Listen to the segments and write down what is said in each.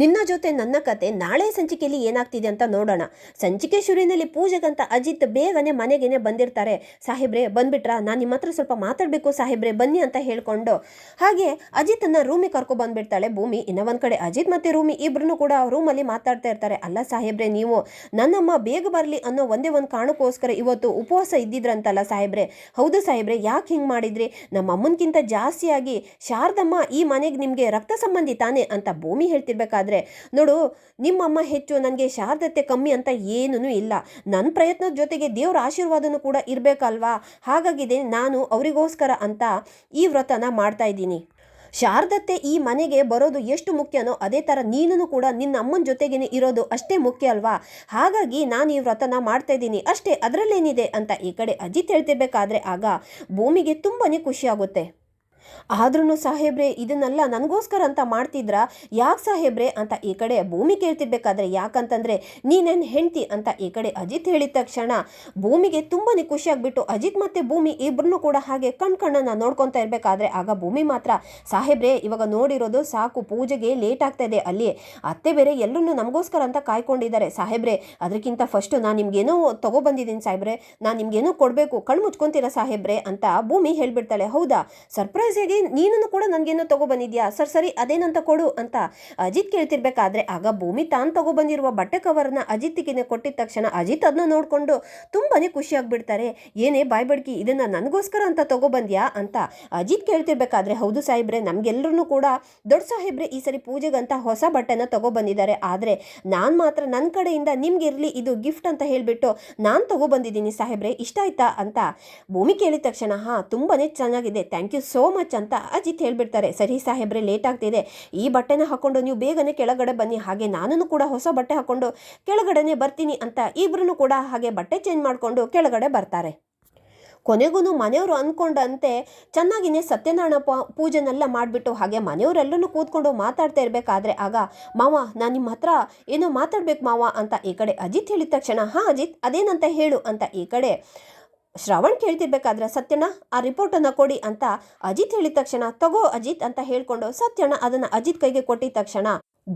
ನಿನ್ನ ಜೊತೆ ನನ್ನ ಕತೆ ನಾಳೆ ಸಂಚಿಕೆಯಲ್ಲಿ ಏನಾಗ್ತಿದೆ ಅಂತ ನೋಡೋಣ. ಸಂಚಿಕೆ ಶುರುವಿನಲ್ಲಿ ಪೂಜೆಗಂತ ಅಜಿತ್ ಬೇಗನೆ ಮನೆಗೇನೆ ಬಂದಿರ್ತಾರೆ. ಸಾಹೇಬ್ರೆ, ಬಂದ್ಬಿಟ್ರಾ? ನಾನು ನಿಮ್ಮ ಹತ್ರ ಸ್ವಲ್ಪ ಮಾತಾಡಬೇಕು ಸಾಹೇಬ್ರೆ, ಬನ್ನಿ ಅಂತ ಹೇಳ್ಕೊಂಡು. ಹಾಗೆ ಅಜಿತನ್ನ ರೂಮಿಗೆ ಕರ್ಕೊ ಬಂದ್ಬಿಡ್ತಾಳೆ ಭೂಮಿ. ಇನ್ನ ಒಂದ್ ಕಡೆ ಅಜಿತ್ ಮತ್ತೆ ರೂಮಿ ಇಬ್ಬರೂ ಕೂಡ ರೂಮಲ್ಲಿ ಮಾತಾಡ್ತಾ ಇರ್ತಾರೆ. ಅಲ್ಲ ಸಾಹೇಬ್ರೆ, ನೀವು ನನ್ನಮ್ಮ ಬೇಗ ಬರಲಿ ಅನ್ನೋ ಒಂದೇ ಒಂದು ಕಾರಣಕ್ಕೋಸ್ಕರ ಇವತ್ತು ಉಪವಾಸ ಇದ್ದಿದ್ರಂತಲ್ಲ ಸಾಹೇಬ್ರೆ? ಹೌದು ಸಾಹೇಬ್ರೆ, ಯಾಕೆ ಹಿಂಗೆ ಮಾಡಿದ್ರಿ? ನಮ್ಮ ಅಮ್ಮನ್ಕಿಂತ ಜಾಸ್ತಿಯಾಗಿ ಶಾರದಮ್ಮ ಈ ಮನೆಗೆ ನಿಮಗೆ ರಕ್ತ ಸಂಬಂಧಿ ತಾನೆ ಅಂತ ಭೂಮಿ ಹೇಳ್ತಿರ್ಬೇಕಾದ್ರೆ ನೋಡು, ನಿಮ್ಮಮ್ಮ ಹೆಚ್ಚು ನನಗೆ ಶಾರ್ದತೆ ಕಮ್ಮಿ ಅಂತ ಏನೂ ಇಲ್ಲ. ನನ್ನ ಪ್ರಯತ್ನದ ಜೊತೆಗೆ ದೇವರ ಆಶೀರ್ವಾದನೂ ಕೂಡ ಇರಬೇಕಲ್ವಾ? ಹಾಗಾಗಿದೆ ನಾನು ಅವರಿಗೋಸ್ಕರ ಅಂತ ಈ ವ್ರತನ ಮಾಡ್ತಾ ಇದ್ದೀನಿ. ಶಾರದತ್ತೆ ಈ ಮನೆಗೆ ಬರೋದು ಎಷ್ಟು ಮುಖ್ಯನೋ ಅದೇ ಥರ ನೀನು ಕೂಡ ನಿನ್ನ ಅಮ್ಮನ ಜೊತೆಗೇ ಇರೋದು ಅಷ್ಟೇ ಮುಖ್ಯ ಅಲ್ವಾ? ಹಾಗಾಗಿ ನಾನು ಈ ವ್ರತನ ಮಾಡ್ತಾ ಇದ್ದೀನಿ. ಅಷ್ಟೇ ಅದರಲ್ಲೇನಿದೆ ಅಂತ ಈ ಕಡೆ ಅಜಿತ್ ಹೇಳ್ತಿರ್ಬೇಕಾದ್ರೆ ಆಗ ಭೂಮಿಗೆ ತುಂಬಾ ಖುಷಿ ಆಗುತ್ತೆ. ಆದ್ರೂ ಸಾಹೇಬ್ರೆ, ಇದನ್ನೆಲ್ಲ ನನಗೋಸ್ಕರ ಅಂತ ಮಾಡ್ತಿದ್ರ? ಯಾಕೆ ಸಾಹೇಬ್ರೆ? ಅಂತ ಈ ಕಡೆ ಭೂಮಿ ಕೇಳ್ತಿರ್ಬೇಕಾದ್ರೆ ಯಾಕಂತಂದ್ರೆ, ನೀನೇನು ಹೆಂಡ್ತಿ ಅಂತ ಈ ಕಡೆ ಅಜಿತ್ ಹೇಳಿದ ತಕ್ಷಣ, ಭೂಮಿಗೆ ತುಂಬಾ ಖುಷಿಯಾಗ್ಬಿಟ್ಟು ಅಜಿತ್ ಮತ್ತೆ ಭೂಮಿ ಇಬ್ಬರು ಕೂಡ ಹಾಗೆ ಕಣ್ ಕಣ್ಣನ್ನ ನೋಡ್ಕೊತಾ ಇರ್ಬೇಕಾದ್ರೆ, ಆಗ ಭೂಮಿ ಮಾತ್ರ, ಸಾಹೇಬ್ರೆ, ಇವಾಗ ನೋಡಿರೋದು ಸಾಕು, ಪೂಜೆಗೆ ಲೇಟ್ ಆಗ್ತಾ ಇದೆ, ಅಲ್ಲಿ ಅತ್ತೆ ಬೇರೆ ಎಲ್ಲರೂ ನಮಗೋಸ್ಕರ ಅಂತ ಕಾಯ್ಕೊಂಡಿದ್ದಾರೆ. ಸಾಹೇಬ್ರೆ ಅದಕ್ಕಿಂತ ಫಸ್ಟ್ ನಾನು ನಿಮ್ಗೇನೋ ತಗೊಬಂದಿದ್ದೀನಿ ಸಾಹೇಬ್ರೆ, ನಾನು ನಿಮ್ಗೇನೋ ಕೊಡಬೇಕು ಕಣ್ಣು ಮುಚ್ಕೊಂತೀರಾ ಸಾಹೇಬ್ರೆ? ಅಂತ ಭೂಮಿ ಹೇಳ್ಬಿಡ್ತಾಳೆ. ಹೌದಾ? ಸರ್ಪ್ರೈಸ್ ಆಗಿ ನೀನು ಕೂಡ ನನಗೇನೋ ತಗೊಬಂದಿದ್ಯಾ ಸರ್, ಸರಿ, ಅದೇನಂತ ಕೊಡು ಅಂತ ಅಜಿತ್ ಕೇಳ್ತಿರ್ಬೇಕಾದ್ರೆ ಆಗ ಭೂಮಿ ತಾನು ತಗೊಬಂದಿರುವ ಬಟ್ಟೆ ಕವರ್ನ ಅಜಿತ್ಗೆ ಕೊಟ್ಟಿದ ತಕ್ಷಣ ಅಜಿತ್ ಅದನ್ನ ನೋಡ್ಕೊಂಡು ತುಂಬಾನೇ ಖುಷಿ ಏನೇ ಬಾಯ್ಬಡ್ಕಿ ಇದನ್ನ ನನಗೋಸ್ಕರ ಅಂತ ತಗೊಬಂದ್ಯಾ ಅಂತ ಅಜಿತ್ ಕೇಳ್ತಿರ್ಬೇಕಾದ್ರೆ ಹೌದು ಸಾಹೇಬ್ರೆ ನಮಗೆಲ್ಲರೂ ಕೂಡ ದೊಡ್ಡ ಸಾಹೇಬ್ರೆ ಈ ಸರಿ ಪೂಜೆಗಂತ ಹೊಸ ಬಟ್ಟೆನ ತಗೊಬಂದಿದ್ದಾರೆ ಆದರೆ ನಾನು ಮಾತ್ರ ನನ್ನ ಕಡೆಯಿಂದ ನಿಮ್ಗೆ ಇರಲಿ ಇದು ಗಿಫ್ಟ್ ಅಂತ ಹೇಳಿಬಿಟ್ಟು ನಾನು ತಗೊಬಂದಿದ್ದೀನಿ ಸಾಹೇಬ್ರೆ, ಇಷ್ಟ ಆಯ್ತಾ ಅಂತ ಭೂಮಿ ಕೇಳಿದ ತಕ್ಷಣ, ಹಾಂ, ತುಂಬಾನೇ ಚೆನ್ನಾಗಿದೆ, ಥ್ಯಾಂಕ್ ಯು ಸೋ ಮಚ್ ಅಂತ ಅಜಿತ್ ಹೇಳಿಬಿಡ್ತಾರೆ, ಸರಿ ಸಾಹೇಬ್ರೆ ಲೇಟ್ ಆಗ್ತಿದೆ. ಈ ಬಟ್ಟೆನ ಹಾಕೊಂಡು ನೀವು ಬೇಗನೆ ಕೆಳಗಡೆ ಬನ್ನಿ. ಹಾಗೆ ನಾನು ಕೂಡ ಹೊಸ ಬಟ್ಟೆ ಹಾಕೊಂಡು ಕೆಳಗಡೆನೆ ಬರ್ತೀನಿ ಅಂತ ಇಬ್ಬರೂ ಕೂಡ ಹಾಗೆ ಬಟ್ಟೆ ಚೇಂಜ್ ಮಾಡಿಕೊಂಡು ಕೆಳಗಡೆ ಬರ್ತಾರೆ. ಕೊನೆಗೂ ಮನೆಯವರು ಅಂದ್ಕೊಂಡಂತೆ ಚೆನ್ನಾಗಿನೇ ಸತ್ಯನಾರಾಯಣ ಪೂಜೆನೆಲ್ಲ ಮಾಡಿಬಿಟ್ಟು ಹಾಗೆ ಮನೆಯವರೆಲ್ಲರೂ ಕೂತ್ಕೊಂಡು ಮಾತಾಡ್ತಾ ಇರಬೇಕಾದ್ರೆ ಆಗ, ಮಾವ, ನಾನು ನಿಮ್ಮ ಹತ್ರ ಏನೋ ಮಾತಾಡ್ಬೇಕು ಮಾವ ಅಂತ ಈ ಕಡೆ ಅಜಿತ್ ಹೇಳಿದ ತಕ್ಷಣ, ಹಾಂ ಅಜಿತ್, ಅದೇನಂತ ಹೇಳು ಅಂತ ಈ ಕಡೆ ಶ್ರವಣ್ ಕೇಳ್ತಿರ್ಬೇಕಾದ್ರೆ, ಸತ್ಯಣ್ಣ, ಆ ರಿಪೋರ್ಟನ್ನು ಕೊಡಿ ಅಂತ ಅಜಿತ್ ಹೇಳಿದ ತಕ್ಷಣ, ತಗೋ ಅಜಿತ್ ಅಂತ ಹೇಳ್ಕೊಂಡು ಸತ್ಯಣ್ಣ ಅದನ್ನು ಅಜಿತ್ ಕೈಗೆ ಕೊಟ್ಟಿದ ತಕ್ಷಣ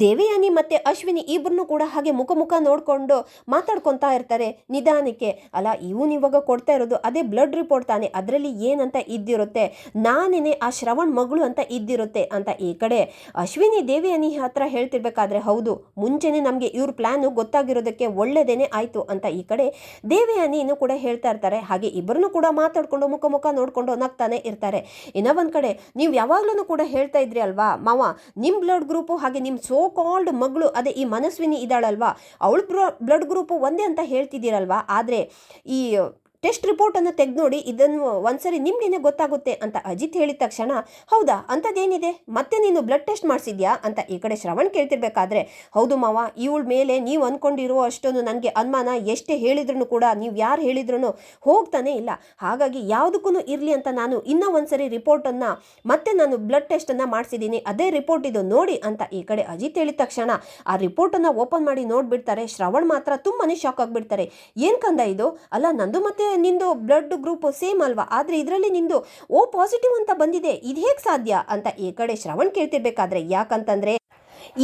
ದೇವಯಾನಿ ಮತ್ತೆ ಅಶ್ವಿನಿ ಇಬ್ಬರನ್ನು ಕೂಡ ಹಾಗೆ ಮುಖ ಮುಖ ನೋಡಿಕೊಂಡು ಮಾತಾಡ್ಕೊತಾ ಇರ್ತಾರೆ ನಿಧಾನಕ್ಕೆ. ಅಲ್ಲ, ಇವನು ಇವಾಗ ಕೊಡ್ತಾ ಇರೋದು ಅದೇ ಬ್ಲಡ್ ರಿಪೋರ್ಟ್ ತಾನೆ. ಅದರಲ್ಲಿ ಏನಂತ ಇದ್ದಿರುತ್ತೆ? ನಾನೇನೆ ಆ ಶ್ರವಣ್ ಮಗಳು ಅಂತ ಇದ್ದಿರುತ್ತೆ ಅಂತ ಈ ಕಡೆ ಅಶ್ವಿನಿ ದೇವಯಾನಿ ಹತ್ರ ಹೇಳ್ತಿರ್ಬೇಕಾದ್ರೆ ಹೌದು, ಮುಂಚೆನೆ ನಮಗೆ ಇವ್ರ ಪ್ಲ್ಯಾನು ಗೊತ್ತಾಗಿರೋದಕ್ಕೆ ಒಳ್ಳೇದೇನೆ ಆಯಿತು ಅಂತ ಈ ಕಡೆ ದೇವಯಾನಿನೂ ಕೂಡ ಹೇಳ್ತಾ ಇರ್ತಾರೆ. ಹಾಗೆ ಇಬ್ಬರನ್ನು ಕೂಡ ಮಾತಾಡ್ಕೊಂಡು ಮುಖ ಮುಖ ನೋಡಿಕೊಂಡು ನಗ್ತಾನೆ ಇರ್ತಾರೆ. ಇನ್ನ ಒಂದ್ ಕಡೆ, ನೀವು ಯಾವಾಗ್ಲೂ ಕೂಡ ಹೇಳ್ತಾ ಇದ್ರಿ ಅಲ್ವಾ? ಮಾವ ನಿಮ್ಮ ಬ್ಲಡ್ ಗ್ರೂಪು ಹಾಗೆ ನಿಮ್ಮ ಸೋ ಕಾಲ್ಡ್ ಮಗಳು ಅದೇ ಈ ಮನಸ್ವಿನಿ ಇದ್ದಾಳಲ್ವಾ? ಅವಳ ಬ್ಲಡ್ ಗ್ರೂಪ್ ಒಂದೇ ಅಂತ ಹೇಳ್ತಿದ್ದೀರಲ್ವಾ? ಆದರೆ ಈ ಟೆಸ್ಟ್ ರಿಪೋರ್ಟನ್ನು ತೆಗೆದು ನೋಡಿ ಇದನ್ನು ಒಂದ್ಸರಿ ನಿಮ್ಗೇನೆ ಗೊತ್ತಾಗುತ್ತೆ ಅಂತ ಅಜಿತ್ ಹೇಳಿದ ತಕ್ಷಣ, ಹೌದಾ, ಅಂಥದ್ದೇನಿದೆ? ಮತ್ತೆ ನೀನು ಬ್ಲಡ್ ಟೆಸ್ಟ್ ಮಾಡಿಸಿದ್ಯಾ? ಅಂತ ಈ ಕಡೆ ಶ್ರವಣ್ ಕೇಳ್ತಿರ್ಬೇಕಾದ್ರೆ, ಹೌದು ಮಾವ, ಇವಳ ಮೇಲೆ ನೀವು ಅಂದ್ಕೊಂಡಿರೋ ಅಷ್ಟೊಂದು ನನಗೆ ಅನುಮಾನ, ಎಷ್ಟೇ ಹೇಳಿದ್ರು ಕೂಡ ನೀವು ಯಾರು ಹೇಳಿದ್ರು ಹೋಗ್ತಾನೆ ಇಲ್ಲ. ಹಾಗಾಗಿ ಯಾವುದಕ್ಕೂ ಇರಲಿ ಅಂತ ನಾನು ಇನ್ನೂ ಒಂದ್ಸರಿ ರಿಪೋರ್ಟನ್ನು, ಮತ್ತೆ ನಾನು ಬ್ಲಡ್ ಟೆಸ್ಟನ್ನು ಮಾಡಿಸಿದ್ದೀನಿ, ಅದೇ ರಿಪೋರ್ಟ್ ಇದು ನೋಡಿ ಅಂತ ಈ ಕಡೆ ಅಜಿತ್ ಹೇಳಿದ ತಕ್ಷಣ, ಆ ರಿಪೋರ್ಟನ್ನು ಓಪನ್ ಮಾಡಿ ನೋಡಿಬಿಡ್ತಾರೆ. ಶ್ರವಣ್ ಮಾತ್ರ ತುಂಬಾ ಶಾಕ್ ಆಗಿಬಿಡ್ತಾರೆ. ಏನು ಕಂದ ಇದು? ಅಲ್ಲ, ನಂದು ಮತ್ತೆ ನಿಂದು ಬ್ಲಡ್ ಗ್ರೂಪ್ ಸೇಮ್ ಅಲ್ವಾ? ಆದರೆ ಇದರಲ್ಲಿ ನಿಂದು ಓ ಪಾಸಿಟಿವ್ ಅಂತ ಬಂದಿದೆ. ಇದು ಹೇಗೆ ಸಾಧ್ಯ? ಅಂತ ಈ ಕಡೆ ಶ್ರವಣ್ ಕೇಳ್ತಿರ್ಬೇಕಾದ್ರೆ ಯಾಕಂತಂದ್ರೆ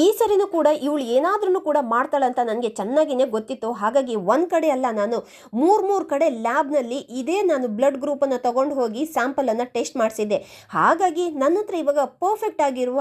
ಈ ಸರಿನೂ ಕೂಡ ಇವಳು ಏನಾದ್ರೂ ಕೂಡ ಮಾಡ್ತಾಳಂತ ನನಗೆ ಚೆನ್ನಾಗಿನೇ ಗೊತ್ತಿತ್ತು. ಹಾಗಾಗಿ ಒಂದು ಕಡೆ ಅಲ್ಲ ನಾನು ಮೂರು ಮೂರು ಕಡೆ ಲ್ಯಾಬ್ನಲ್ಲಿ ಇದೇ ನಾನು ಬ್ಲಡ್ ಗ್ರೂಪನ್ನು ತಗೊಂಡು ಹೋಗಿ ಸ್ಯಾಂಪಲನ್ನು ಟೆಸ್ಟ್ ಮಾಡಿಸಿದ್ದೆ. ಹಾಗಾಗಿ ನನ್ನ ಹತ್ರ ಇವಾಗ ಪರ್ಫೆಕ್ಟ್ ಆಗಿರುವ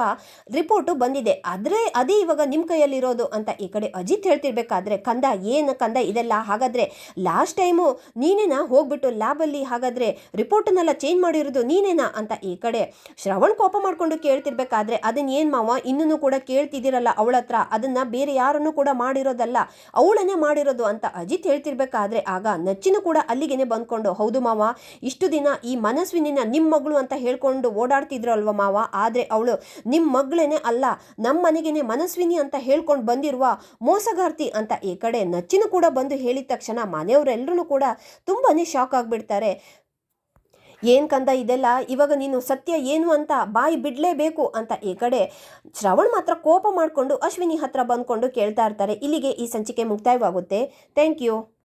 ರಿಪೋರ್ಟು ಬಂದಿದೆ. ಆದರೆ ಅದೇ ಇವಾಗ ನಿಮ್ಮ ಕೈಯಲ್ಲಿರೋದು ಅಂತ ಈ ಕಡೆ ಅಜಿತ್ ಹೇಳ್ತಿರ್ಬೇಕಾದ್ರೆ ಕಂದ ಏನು ಕಂದ ಇದೆಲ್ಲ? ಹಾಗಾದರೆ ಲಾಸ್ಟ್ ಟೈಮು ನೀನೇನಾ ಹೋಗ್ಬಿಟ್ಟು ಲ್ಯಾಬಲ್ಲಿ ಹಾಗಾದರೆ ರಿಪೋರ್ಟನ್ನೆಲ್ಲ ಚೇಂಜ್ ಮಾಡಿರೋದು ನೀನೇನಾ ಅಂತ ಈ ಕಡೆ ಶ್ರವಣ್ ಕೋಪ ಮಾಡ್ಕೊಂಡು ಕೇಳ್ತಿರ್ಬೇಕಾದ್ರೆ ಅದನ್ನ ಏನು ಮಾವ? ಇನ್ನೂ ಕೂಡ ಕೇಳ್ತಿದ್ದೀರಲ್ಲ ಅವಳ ಹತ್ರ, ಅದನ್ನು ಬೇರೆ ಯಾರನ್ನು ಕೂಡ ಮಾಡಿರೋದಲ್ಲ, ಅವಳನ್ನೇ ಮಾಡಿರೋದು ಅಂತ ಅಜಿತ್ ಹೇಳ್ತಿರ್ಬೇಕಾದ್ರೆ ಆಗ ನಚ್ಚಿನೂ ಕೂಡ ಅಲ್ಲಿಗೆನೇ ಬಂದ್ಕೊಂಡು, ಹೌದು ಮಾವ, ಇಷ್ಟು ದಿನ ಈ ಮನಸ್ವಿನಿನ ನಿಮ್ಮ ಮಗಳು ಅಂತ ಹೇಳ್ಕೊಂಡು ಓಡಾಡ್ತಿದ್ರು ಅಲ್ವ ಮಾವ, ಆದರೆ ಅವಳು ನಿಮ್ಮ ಮಗಳೇನೆ ಅಲ್ಲ ನಮ್ಮ ಮನೆಗೇನೆ ಮನಸ್ವಿನಿ ಅಂತ ಹೇಳ್ಕೊಂಡು ಬಂದಿರುವ ಮೋಸಗಾರ್ತಿ ಅಂತ ಈ ಕಡೆ ನಚ್ಚಿನೂ ಕೂಡ ಬಂದು ಹೇಳಿದ ತಕ್ಷಣ ಮನೆಯವರೆಲ್ಲರೂ ಕೂಡ ತುಂಬಾ ಶಾಕ್ ಆಗಿಬಿಡ್ತಾರೆ. ಏನ್ ಕಂದ ಇದೆಲ್ಲ? ಇವಾಗ ನೀನು ಸತ್ಯ ಏನು ಅಂತ ಬಾಯಿ ಬಿಡಲೇಬೇಕು ಅಂತ ಈ ಕಡೆ ಶ್ರವಣ್ ಮಾತ್ರ ಕೋಪ ಮಾಡಿಕೊಂಡು ಅಶ್ವಿನಿ ಹತ್ರ ಬಂದ್ಕೊಂಡು ಕೇಳ್ತಾ ಇರ್ತಾರೆ. ಇಲ್ಲಿಗೆ ಈ ಸಂಚಿಕೆ ಮುಕ್ತಾಯವಾಗುತ್ತೆ. Thank you